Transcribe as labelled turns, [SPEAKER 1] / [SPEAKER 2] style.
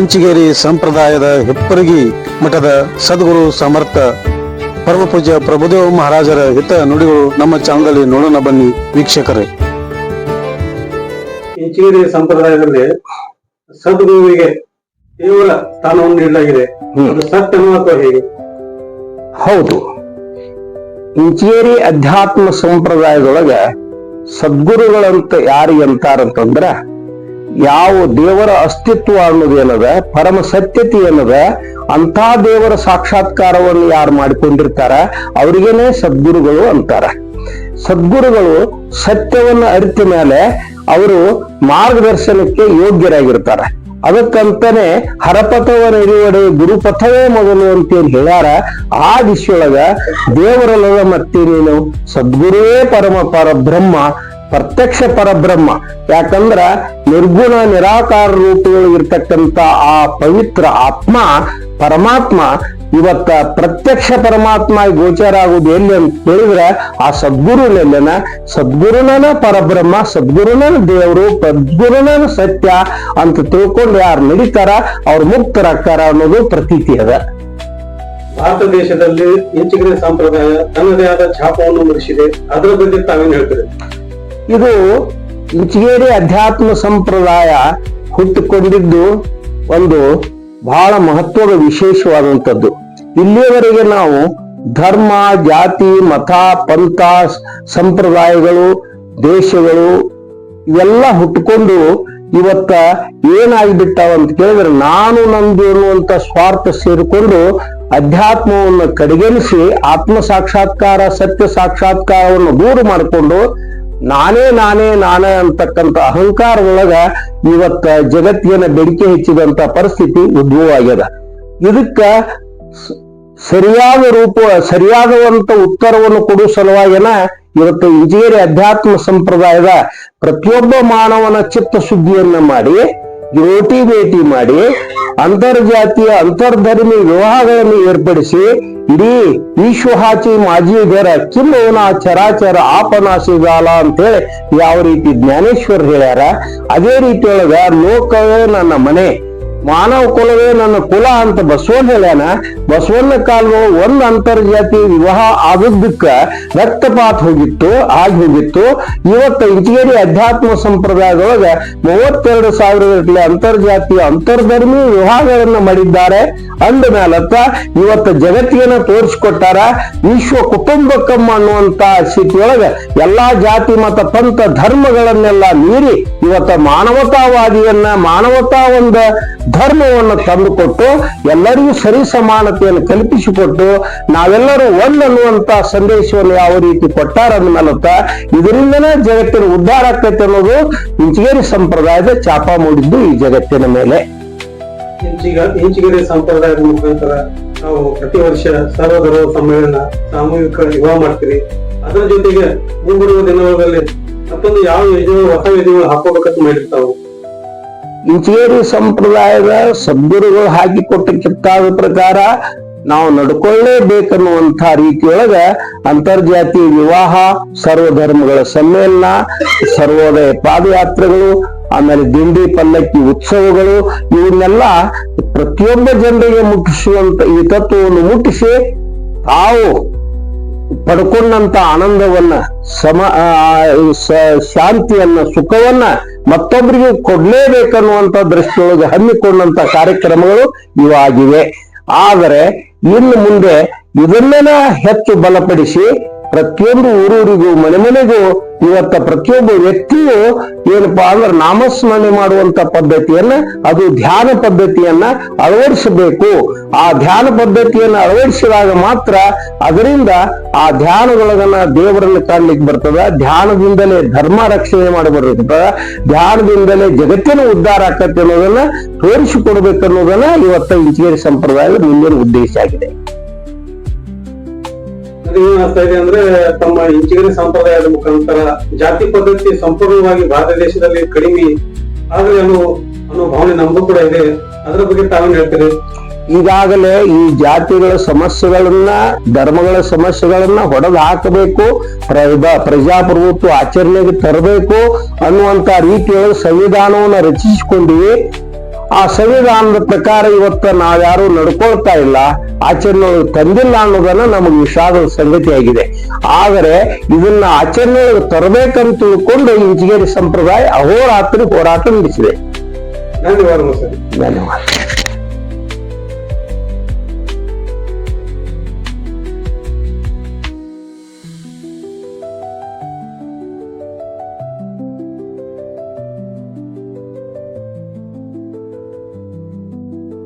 [SPEAKER 1] ಇಂಚಿಗೇರಿ ಸಂಪ್ರದಾಯದ ಹೆಪ್ಪರಗಿ ಮಠದ ಸದ್ಗುರು ಸಮರ್ಥ ಪರಮ ಪೂಜ್ಯ ಪ್ರಭುದೇವ ಮಹಾರಾಜರ ಹಿತ ನುಡಿಗಳು ನಮ್ಮ ಚಾನಲ್ನಲ್ಲಿ ನೋಡೋಣ ಬನ್ನಿ ವೀಕ್ಷಕರೇ. ಇಂಚಿಗೇರಿ ಸಂಪ್ರದಾಯದಲ್ಲಿ ಸದ್ಗುರುವಿಗೆ ತೀವ್ರ ಸ್ಥಾನವನ್ನು ನೀಡಲಾಗಿದೆ ಅಥವಾ ಹೇಗೆ?
[SPEAKER 2] ಹೌದು. ಇಂಚೇರಿ ಅಧ್ಯಾತ್ಮ ಸಂಪ್ರದಾಯದೊಳಗ ಸದ್ಗುರುಗಳಂತ ಯಾರಿಗೆ ಅಂತಾರಂತಂದ್ರ ಯಾವ ದೇವರ ಅಸ್ತಿತ್ವ ಅನ್ನೋದೇನದ ಪರಮ ಸತ್ಯತೆ ಏನದ? ಅಂತ ದೇವರ ಸಾಕ್ಷಾತ್ಕಾರವನ್ನು ಯಾರು ಮಾಡಿಕೊಂಡಿರ್ತಾರ? ಅವ್ರಿಗೇನೆ ಸದ್ಗುರುಗಳು ಅಂತಾರ. ಸದ್ಗುರುಗಳು ಸತ್ಯವನ್ನು ಅರಿತ ಮೇಲೆ ಅವರು ಮಾರ್ಗದರ್ಶನಕ್ಕೆ ಯೋಗ್ಯರಾಗಿರ್ತಾರ. ಅದಕ್ಕಂತಾನೆ ಹರಪಥವ ನಡೆಯುವಡೆ ಗುರುಪಥವೇ ಮೊದಲು ಅಂತೇಳಿ ಹೇಳ್ಯಾರ, ಆ ದಿಶೆಯೊಳಗ ದೇವರಲ್ಲದ ಮತ್ತೆ ನೀನು ಸದ್ಗುರುವೇ ಪರಮ ಪರಬ್ರಹ್ಮ ಪ್ರತ್ಯಕ್ಷ ಪರಬ್ರಹ್ಮ. ಯಾಕಂದ್ರ ನಿರ್ಗುಣ ನಿರಾಕಾರ ರೂಪದೊಳಗಿರ್ತಕ್ಕಂಥ ಆ ಪವಿತ್ರ ಆತ್ಮ, ಪರಮಾತ್ಮ, ಇವತ್ತ ಪ್ರತ್ಯಕ್ಷ ಪರಮಾತ್ಮ ಗೋಚರ ಆಗುವುದು ಎಲ್ಲಿ ಅಂತ ಹೇಳಿದ್ರೆ ಆ ಸದ್ಗುರುನೆಲ್ಲನ, ಸದ್ಗುರುನನ ಪರಬ್ರಹ್ಮ ಸದ್ಗುರುನ ದೇವರು, ಸದ್ಗುರುನನ ಸತ್ಯ ಅಂತ ತಿಳ್ಕೊಂಡು ಯಾರು ನಡೀತಾರ, ಅವ್ರು ಮುಕ್ತರಾಗ್ತಾರ ಅನ್ನೋದು ಪ್ರತೀತಿ ಅದ.
[SPEAKER 1] ಭಾರತ ದೇಶದಲ್ಲಿ ಇಂಚಿಗಿನ ಸಂಪ್ರದಾಯ ತನ್ನದೇ ಆದ ಛಾಪವನ್ನು ಮೂಡಿಸಿದೆ ಅದರ ಬಗ್ಗೆ ತಾವೇನು ಹೇಳ್ತೀರಿ?
[SPEAKER 2] ಇದು ಇಂಚಗೇರಿ ಅಧ್ಯಾತ್ಮ ಸಂಪ್ರದಾಯ ಹುಟ್ಟಿಕೊಂಡಿದ್ದು ಒಂದು ಬಹಳ ಮಹತ್ವದ ವಿಶೇಷವಾದಂಥದ್ದು. ಇಲ್ಲಿಯವರೆಗೆ ನಾವು ಧರ್ಮ, ಜಾತಿ, ಮತ, ಪಂಥ, ಸಂಪ್ರದಾಯಗಳು, ದೇಶಗಳು ಇವೆಲ್ಲ ಹುಟ್ಕೊಂಡು ಇವತ್ತ ಏನಾಗಿಬಿಟ್ಟಾವ ಅಂತ ಕೇಳಿದ್ರೆ ನಾನು ನಂದು ಅನ್ನುವಂತ ಸ್ವಾರ್ಥ ಸೇರಿಕೊಂಡು ಅಧ್ಯಾತ್ಮವನ್ನು ಕಡೆಗಣಿಸಿ ಆತ್ಮ ಸಾಕ್ಷಾತ್ಕಾರ ಸತ್ಯ ಸಾಕ್ಷಾತ್ಕಾರವನ್ನು ದೂರ ಮಾಡಿಕೊಂಡು ನಾನೇ ನಾನೇ ನಾನೇ ಅಂತಕ್ಕಂಥ ಅಹಂಕಾರದೊಳಗ ಇವತ್ತ ಜಗತ್ತಿನ ಬೆಡಿಕೆ ಹೆಚ್ಚಿದಂತ ಪರಿಸ್ಥಿತಿ ಉದ್ಭವ ಆಗ್ಯದ ಇದಕ್ಕ ಸರಿಯಾದ ರೂಪ, ಸರಿಯಾದವಂತ ಉತ್ತರವನ್ನು ಕೊಡುವ ಸಲುವಾಗಿನ ಇವತ್ತು ಇಂಜಿನಿಯರಿ ಅಧ್ಯಾತ್ಮ ಸಂಪ್ರದಾಯದ ಪ್ರತಿಯೊಬ್ಬ ಮಾನವನ ಚಿತ್ತ ಸುದ್ದಿಯನ್ನ ಮಾಡಿ ರೋಟಿ ಭೇಟಿ ಮಾಡಿ, ಅಂತರ್ಜಾತಿಯ ಅಂತರ್ಧರ್ಮಿ ವಿವಾಹಗಳನ್ನು ಏರ್ಪಡಿಸಿ ಇಡೀ ವಿಶ್ವಹಾಚಿ ಮಾಜಿ ಗರ ಕಿಮ್ಮವನ ಚರಾಚರ ಆಪನಾಶಿಗಾಲ ಅಂತೇಳಿ ಯಾವ ರೀತಿ ಜ್ಞಾನೇಶ್ವರ್ ಹೇಳ್ಯಾರ, ಅದೇ ರೀತಿಯೊಳಗ ಲೋಕವೇ ನನ್ನ ಮನೆ. ಮಾನವ ಕುಲವೇ ನನ್ನ ಕುಲ ಅಂತ ಬಸವನ್ ಹೇಳ್ಯಾನ. ಬಸವಣ್ಣ ಕಾಲದ ಒಂದ್ ಅಂತರ್ಜಾತಿ ವಿವಾಹ ಆದದ್ದಕ್ಕ ರಕ್ತಪಾತ ಹೋಗಿತ್ತು, ಆಗಿ ಹೋಗಿತ್ತು. ಇವತ್ತ ಇಂಚಗೇರಿ ಅಧ್ಯಾತ್ಮ ಸಂಪ್ರದಾಯದೊಳಗ ಮೂವತ್ತೆರಡು ಸಾವಿರ ಅಂತರ್ಜಾತಿ ಅಂತರ್ಧರ್ಮಿ ವಿವಾಹಗಳನ್ನ ಮಾಡಿದ್ದಾರೆ. ಅಂದ ಮೇಲತ್ತ ಇವತ್ತ ಜಗತ್ತಿಗೆನ ತೋರಿಸ್ಕೊಟ್ಟಾರ ವಿಶ್ವ ಕುಟುಂಬಕಮ್ಮ ಅನ್ನುವಂತ ಸ್ಥಿತಿಯೊಳಗ ಎಲ್ಲಾ ಜಾತಿ, ಮತ, ಪಂಥ ಧರ್ಮಗಳನ್ನೆಲ್ಲ ಮೀರಿ ಇವತ್ತ ಮಾನವತಾವಾದಿಯನ್ನ ಮಾನವತಾ ಒಂದ ಧರ್ಮವನ್ನು ತಂದುಕೊಟ್ಟು ಎಲ್ಲರಿಗೂ ಸರಿ ಸಮಾನತೆಯನ್ನು ಕಲ್ಪಿಸಿಕೊಟ್ಟು ನಾವೆಲ್ಲರೂ ಒಂದನ್ನುವಂತ ಸಂದೇಶವನ್ನು ಯಾವ ರೀತಿ ಕೊಟ್ಟಾರ ಅಂದ್ಮೇಲತ್ತ ಇದರಿಂದನೇ ಜಗತ್ತಿನ ಉದ್ಧಾರ ಆಗ್ತೈತೆ ಅನ್ನೋದು ಇಂಚಿಗೇರಿ ಸಂಪ್ರದಾಯದ ಚಾಪ ಮೂಡಿದ್ದು ಈ ಜಗತ್ತಿನ ಮೇಲೆ.
[SPEAKER 1] ಇಂಚಿಗ ಇಂಚಿಗೇರಿ ಸಂಪ್ರದಾಯದ ಮುಖಾಂತರ ನಾವು ಪ್ರತಿ ವರ್ಷ ಸರ್ವಧರ್ಮ ಸಮ್ಮೇಳನ, ಸಾಮೂಹಿಕ ವಿವಾಹ ಮಾಡ್ತೀವಿ. ಅದರ ಜೊತೆಗೆ ಮುಂಬರುವ ದಿನಗಳಲ್ಲಿ ಮತ್ತೊಂದು ಯಾವ ಯೋಜನೆ ಹೊಸ ಯೋಜನೆಗಳು ಹಾಕೋಬೇಕಂತ ಮಾಡಿರ್ತಾವೆ.
[SPEAKER 2] ಇಂಚೇರಿ ಸಂಪ್ರದಾಯದ ಸದ್ಗುರುಗಳು ಹಾಕಿಕೊಟ್ಟ ಪ್ರಕಾರ ನಾವು ನಡ್ಕೊಳ್ಳೇಬೇಕನ್ನುವಂಥ ರೀತಿಯೊಳಗ ಅಂತರ್ಜಾತಿ ವಿವಾಹ, ಸರ್ವಧರ್ಮಗಳ ಸಮ್ಮೇಳನ, ಸರ್ವೋದಯ ಪಾದಯಾತ್ರೆಗಳು, ಆಮೇಲೆ ದಿಂಡಿ ಪಲ್ಲಕ್ಕಿ ಉತ್ಸವಗಳು, ಇವನ್ನೆಲ್ಲ ಪ್ರತಿಯೊಬ್ಬ ಜನರಿಗೆ ಮುಟ್ಟಿಸುವಂತ ಈ ತತ್ವವನ್ನು ಮುಟ್ಟಿಸಿ ತಾವು ಪಡ್ಕೊಂಡಂತ ಆನಂದವನ್ನ, ಸಮ ಶಾಂತಿಯನ್ನ, ಸುಖವನ್ನ ಮತ್ತೊಬ್ಬರಿಗೆ ಕೊಡ್ಲೇಬೇಕನ್ನುವಂತ ದೃಷ್ಟಿಯೊಳಗೆ ಹಮ್ಮಿಕೊಂಡಂತ ಕಾರ್ಯಕ್ರಮಗಳು ಇವಾಗಿವೆ. ಆದರೆ ಇನ್ನು ಮುಂದೆ ಇದನ್ನೆಲ್ಲ ಹೆಚ್ಚು ಬಲಪಡಿಸಿ ಪ್ರತಿಯೊಂದು ಊರೂರಿಗೂ ಮನೆ ಮನೆಗೂ ಇವತ್ತ ಪ್ರತಿಯೊಬ್ಬ ವ್ಯಕ್ತಿಯು ಏನಪ್ಪಾ ಅಂದ್ರೆ ನಾಮಸ್ಮರಣೆ ಮಾಡುವಂತ ಪದ್ಧತಿಯನ್ನ, ಅದು ಧ್ಯಾನ ಪದ್ಧತಿಯನ್ನ ಅಳವಡಿಸಬೇಕು. ಆ ಧ್ಯಾನ ಪದ್ಧತಿಯನ್ನ ಅಳವಡಿಸಿದಾಗ ಮಾತ್ರ ಅದರಿಂದ ಆ ಧ್ಯಾನದೊಳಗನ ದೇವರನ್ನ ಕಾಣ್ಲಿಕ್ಕೆ ಬರ್ತದ. ಧ್ಯಾನದಿಂದಲೇ ಧರ್ಮ ರಕ್ಷಣೆ ಮಾಡಿ ಬರ್ತದ. ಧ್ಯಾನದಿಂದಲೇ ಜಗತ್ತಿನ ಉದ್ಧಾರ ಆಕತ್ತೆ ಅನ್ನೋದನ್ನ ತೋರಿಸಿಕೊಡ್ಬೇಕು ಅನ್ನೋದನ್ನ ಇವತ್ತ ಇಂಚಿಗೇರಿ ಸಂಪ್ರದಾಯದ ಮುಂದಿನ ಉದ್ದೇಶ ಆಗಿದೆ.
[SPEAKER 1] ಅದೇನ್ ಆಗ್ತಾ ಇದೆ ಅಂದ್ರೆ ತಮ್ಮ ಇಂಚಿಗೇರಿ ಸಂಪ್ರದಾಯದ ಮುಖಾಂತರ ಜಾತಿ ಪದ್ಧತಿ ಸಂಪೂರ್ಣವಾಗಿ ಭಾರತ ದೇಶದಲ್ಲಿ ಕಡಿಮೆ ಆದ್ರೆ ಅನ್ನೋ ಅನ್ನೋ ಭಾವನೆ ನಮಗೂ ಕೂಡ ಇದೆ. ಅದರ ಬಗ್ಗೆ ತಾವೇನ್ ಹೇಳ್ತೀರಿ?
[SPEAKER 2] ಈಗಾಗಲೇ ಈ ಜಾತಿಗಳ ಸಮಸ್ಯೆಗಳನ್ನ, ಧರ್ಮಗಳ ಸಮಸ್ಯೆಗಳನ್ನ ಹೊಡೆದು ಹಾಕಬೇಕು ಪ್ರಜಾ ಪ್ರಜಾಪ್ರಭುತ್ವ ಆಚರಣೆಗೆ ತರಬೇಕು ಅನ್ನುವಂತ ರೀತಿಯೊಳಗೆ ಸಂವಿಧಾನವನ್ನು ರಚಿಸಿಕೊಂಡಿವಿ. ಆ ಸಂವಿಧಾನದ ಪ್ರಕಾರ ಇವತ್ತ ನಾವ್ಯಾರು ನಡ್ಕೊಳ್ತಾ ಇಲ್ಲ ಆಚರಣೆಗಳು ತಂದಿಲ್ಲ ಅನ್ನೋದನ್ನ ನಮಗೆ ವಿಷಾದದ ಸಂಗತಿಯಾಗಿದೆ ಆದರೆ ಇದನ್ನ ಆಚರಣೆಗಳು ತರಬೇಕಂತ ತಿಳ್ಕೊಂಡು ಇಂಚಿಗೇರಿ ಸಂಪ್ರದಾಯ ಅಹೋರಾತ್ರಿ ಹೋರಾಟ ನಡೆಸಿದೆ.
[SPEAKER 1] ಧನ್ಯವಾದಗಳು ಸರ್.
[SPEAKER 2] ಧನ್ಯವಾದ